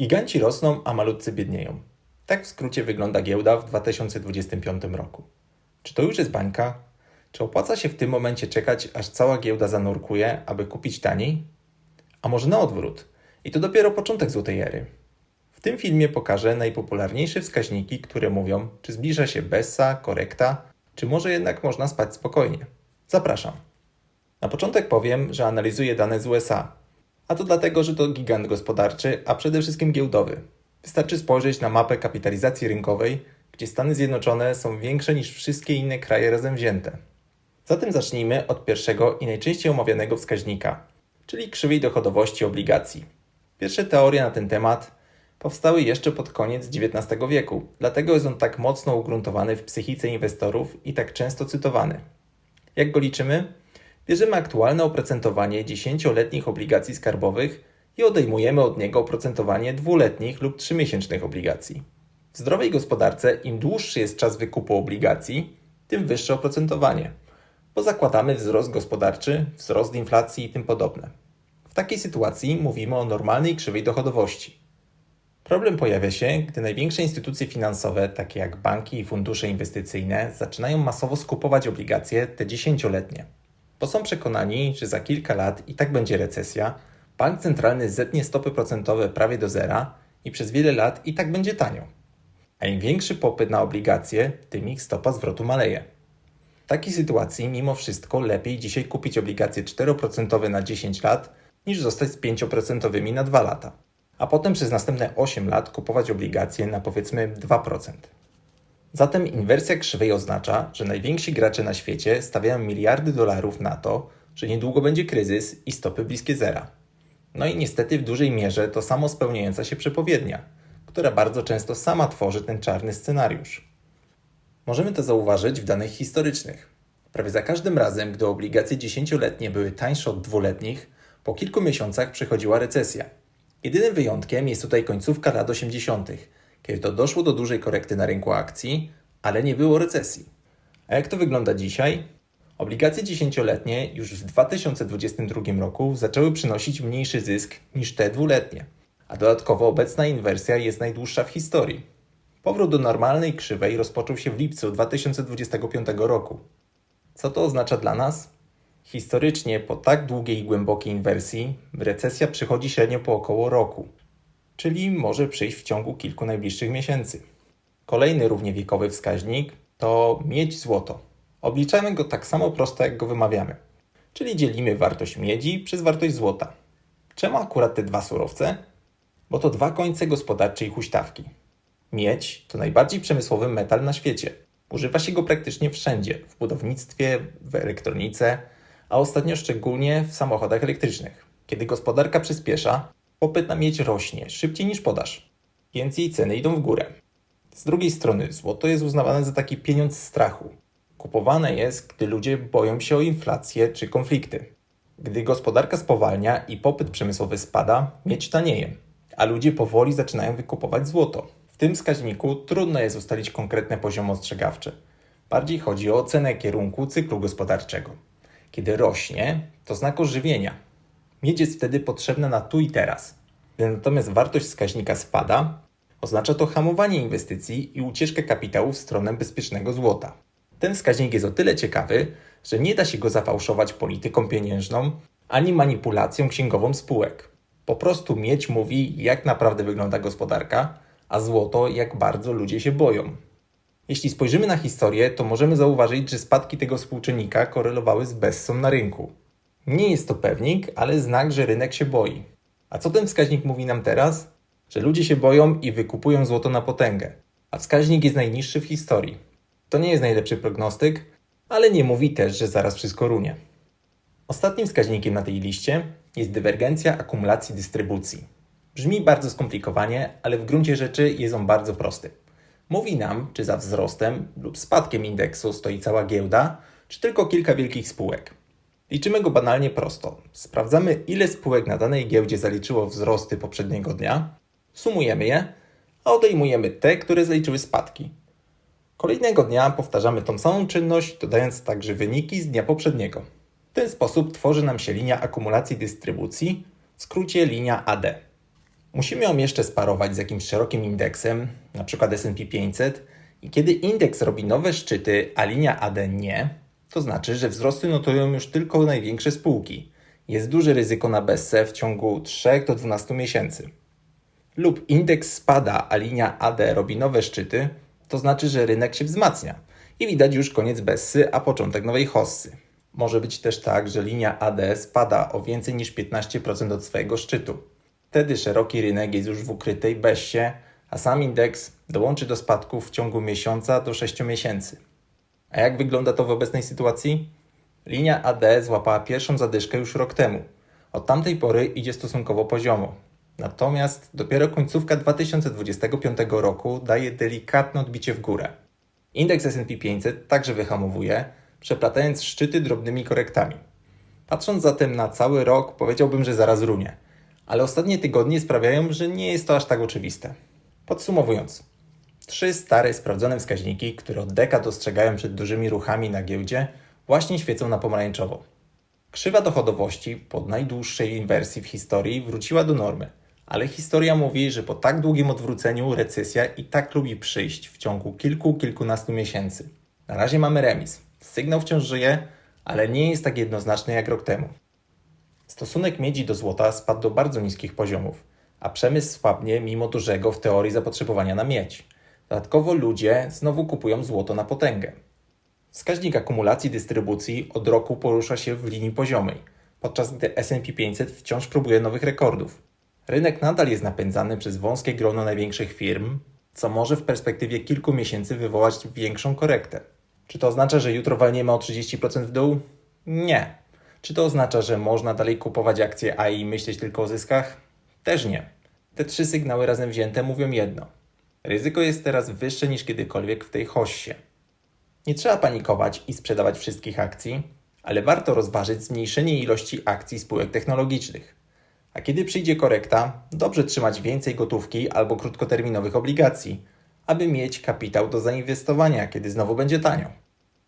Giganci rosną, a malutcy biednieją. Tak w skrócie wygląda giełda w 2025 roku. Czy to już jest bańka? Czy opłaca się w tym momencie czekać, aż cała giełda zanurkuje, aby kupić taniej? A może na odwrót? I to dopiero początek złotej ery. W tym filmie pokażę najpopularniejsze wskaźniki, które mówią, czy zbliża się Bessa, korekta, czy może jednak można spać spokojnie. Zapraszam. Na początek powiem, że analizuję dane z USA. A to dlatego, że to gigant gospodarczy, a przede wszystkim giełdowy. Wystarczy spojrzeć na mapę kapitalizacji rynkowej, gdzie Stany Zjednoczone są większe niż wszystkie inne kraje razem wzięte. Zatem zacznijmy od pierwszego i najczęściej omawianego wskaźnika, czyli krzywej dochodowości obligacji. Pierwsze teorie na ten temat powstały jeszcze pod koniec XIX wieku, dlatego jest on tak mocno ugruntowany w psychice inwestorów i tak często cytowany. Jak go liczymy? Bierzemy aktualne oprocentowanie 10-letnich obligacji skarbowych i odejmujemy od niego oprocentowanie dwuletnich lub trzymiesięcznych obligacji. W zdrowej gospodarce im dłuższy jest czas wykupu obligacji, tym wyższe oprocentowanie, bo zakładamy wzrost gospodarczy, wzrost inflacji i tym podobne. W takiej sytuacji mówimy o normalnej krzywej dochodowości. Problem pojawia się, gdy największe instytucje finansowe, takie jak banki i fundusze inwestycyjne, zaczynają masowo skupować obligacje te dziesięcioletnie. Bo są przekonani, że za kilka lat i tak będzie recesja, bank centralny zetnie stopy procentowe prawie do zera i przez wiele lat i tak będzie tanio. A im większy popyt na obligacje, tym ich stopa zwrotu maleje. W takiej sytuacji, mimo wszystko, lepiej dzisiaj kupić obligacje 4% na 10 lat, niż zostać z 5% na 2 lata, a potem przez następne 8 lat kupować obligacje na powiedzmy 2%. Zatem inwersja krzywej oznacza, że najwięksi gracze na świecie stawiają miliardy dolarów na to, że niedługo będzie kryzys i stopy bliskie zera. No i niestety w dużej mierze to samo spełniająca się przepowiednia, która bardzo często sama tworzy ten czarny scenariusz. Możemy to zauważyć w danych historycznych. Prawie za każdym razem, gdy obligacje dziesięcioletnie były tańsze od dwuletnich, po kilku miesiącach przychodziła recesja. Jedynym wyjątkiem jest tutaj końcówka lat 80., kiedy to doszło do dużej korekty na rynku akcji, ale nie było recesji. A jak to wygląda dzisiaj? Obligacje dziesięcioletnie już w 2022 roku zaczęły przynosić mniejszy zysk niż te dwuletnie, a dodatkowo obecna inwersja jest najdłuższa w historii. Powrót do normalnej krzywej rozpoczął się w lipcu 2025 roku. Co to oznacza dla nas? Historycznie po tak długiej i głębokiej inwersji recesja przychodzi średnio po około roku, czyli może przyjść w ciągu kilku najbliższych miesięcy. Kolejny równie wiekowy wskaźnik to miedź złoto. Obliczamy go tak samo prosto, jak go wymawiamy, czyli dzielimy wartość miedzi przez wartość złota. Czemu akurat te dwa surowce? Bo to dwa końce gospodarczej huśtawki. Miedź to najbardziej przemysłowy metal na świecie. Używa się go praktycznie wszędzie w budownictwie, w elektronice, a ostatnio szczególnie w samochodach elektrycznych. Kiedy gospodarka przyspiesza, popyt na miedź rośnie szybciej niż podaż, więc jej ceny idą w górę. Z drugiej strony, złoto jest uznawane za taki pieniądz strachu. Kupowane jest, gdy ludzie boją się o inflację czy konflikty. Gdy gospodarka spowalnia i popyt przemysłowy spada, miedź tanieje, a ludzie powoli zaczynają wykupować złoto. W tym wskaźniku trudno jest ustalić konkretne poziomy ostrzegawcze. Bardziej chodzi o ocenę kierunku cyklu gospodarczego. Kiedy rośnie, to znak ożywienia. Miedź jest wtedy potrzebna na tu i teraz. Gdy natomiast wartość wskaźnika spada, oznacza to hamowanie inwestycji i ucieczkę kapitału w stronę bezpiecznego złota. Ten wskaźnik jest o tyle ciekawy, że nie da się go zafałszować polityką pieniężną ani manipulacją księgową spółek. Po prostu miedź mówi, jak naprawdę wygląda gospodarka, a złoto, jak bardzo ludzie się boją. Jeśli spojrzymy na historię, to możemy zauważyć, że spadki tego współczynnika korelowały z bessą na rynku. Nie jest to pewnik, ale znak, że rynek się boi. A co ten wskaźnik mówi nam teraz? Że ludzie się boją i wykupują złoto na potęgę, a wskaźnik jest najniższy w historii. To nie jest najlepszy prognostyk, ale nie mówi też, że zaraz wszystko runie. Ostatnim wskaźnikiem na tej liście jest dywergencja akumulacji dystrybucji. Brzmi bardzo skomplikowanie, ale w gruncie rzeczy jest on bardzo prosty. Mówi nam, czy za wzrostem lub spadkiem indeksu stoi cała giełda, czy tylko kilka wielkich spółek. Liczymy go banalnie prosto. Sprawdzamy, ile spółek na danej giełdzie zaliczyło wzrosty poprzedniego dnia, sumujemy je, a odejmujemy te, które zaliczyły spadki. Kolejnego dnia powtarzamy tą samą czynność, dodając także wyniki z dnia poprzedniego. W ten sposób tworzy nam się linia akumulacji dystrybucji, w skrócie linia AD. Musimy ją jeszcze sparować z jakimś szerokim indeksem, np. S&P 500 i kiedy indeks robi nowe szczyty, a linia AD nie, to znaczy, że wzrosty notują już tylko największe spółki. Jest duże ryzyko na bezse w ciągu 3 do 12 miesięcy. Lub indeks spada, a linia AD robi nowe szczyty, to znaczy, że rynek się wzmacnia i widać już koniec bessy, a początek nowej hossy. Może być też tak, że linia AD spada o więcej niż 15% od swojego szczytu. Wtedy szeroki rynek jest już w ukrytej bessie, a sam indeks dołączy do spadków w ciągu miesiąca do 6 miesięcy. A jak wygląda to w obecnej sytuacji? Linia AD złapała pierwszą zadyszkę już rok temu. Od tamtej pory idzie stosunkowo poziomo. Natomiast dopiero końcówka 2025 roku daje delikatne odbicie w górę. Indeks S&P 500 także wyhamowuje, przeplatając szczyty drobnymi korektami. Patrząc zatem na cały rok, powiedziałbym, że zaraz runie. Ale ostatnie tygodnie sprawiają, że nie jest to aż tak oczywiste. Podsumowując, trzy stare, sprawdzone wskaźniki, które od dekad dostrzegają przed dużymi ruchami na giełdzie, właśnie świecą na pomarańczowo. Krzywa dochodowości po najdłuższej inwersji w historii wróciła do normy, ale historia mówi, że po tak długim odwróceniu recesja i tak lubi przyjść w ciągu kilku, kilkunastu miesięcy. Na razie mamy remis. Sygnał wciąż żyje, ale nie jest tak jednoznaczny jak rok temu. Stosunek miedzi do złota spadł do bardzo niskich poziomów, a przemysł słabnie mimo dużego w teorii zapotrzebowania na miedź. Dodatkowo ludzie znowu kupują złoto na potęgę. Wskaźnik akumulacji dystrybucji od roku porusza się w linii poziomej, podczas gdy S&P 500 wciąż próbuje nowych rekordów. Rynek nadal jest napędzany przez wąskie grono największych firm, co może w perspektywie kilku miesięcy wywołać większą korektę. Czy to oznacza, że jutro walniemy o 30% w dół? Nie. Czy to oznacza, że można dalej kupować akcje AI i myśleć tylko o zyskach? Też nie. Te trzy sygnały razem wzięte mówią jedno. Ryzyko jest teraz wyższe niż kiedykolwiek w tej hossie. Nie trzeba panikować i sprzedawać wszystkich akcji, ale warto rozważyć zmniejszenie ilości akcji spółek technologicznych. A kiedy przyjdzie korekta, dobrze trzymać więcej gotówki albo krótkoterminowych obligacji, aby mieć kapitał do zainwestowania, kiedy znowu będzie tanio.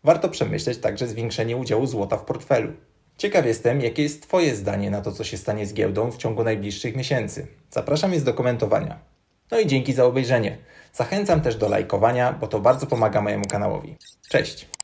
Warto przemyśleć także zwiększenie udziału złota w portfelu. Ciekaw jestem, jakie jest Twoje zdanie na to, co się stanie z giełdą w ciągu najbliższych miesięcy. Zapraszam jest do komentowania. No i dzięki za obejrzenie. Zachęcam też do lajkowania, bo to bardzo pomaga mojemu kanałowi. Cześć!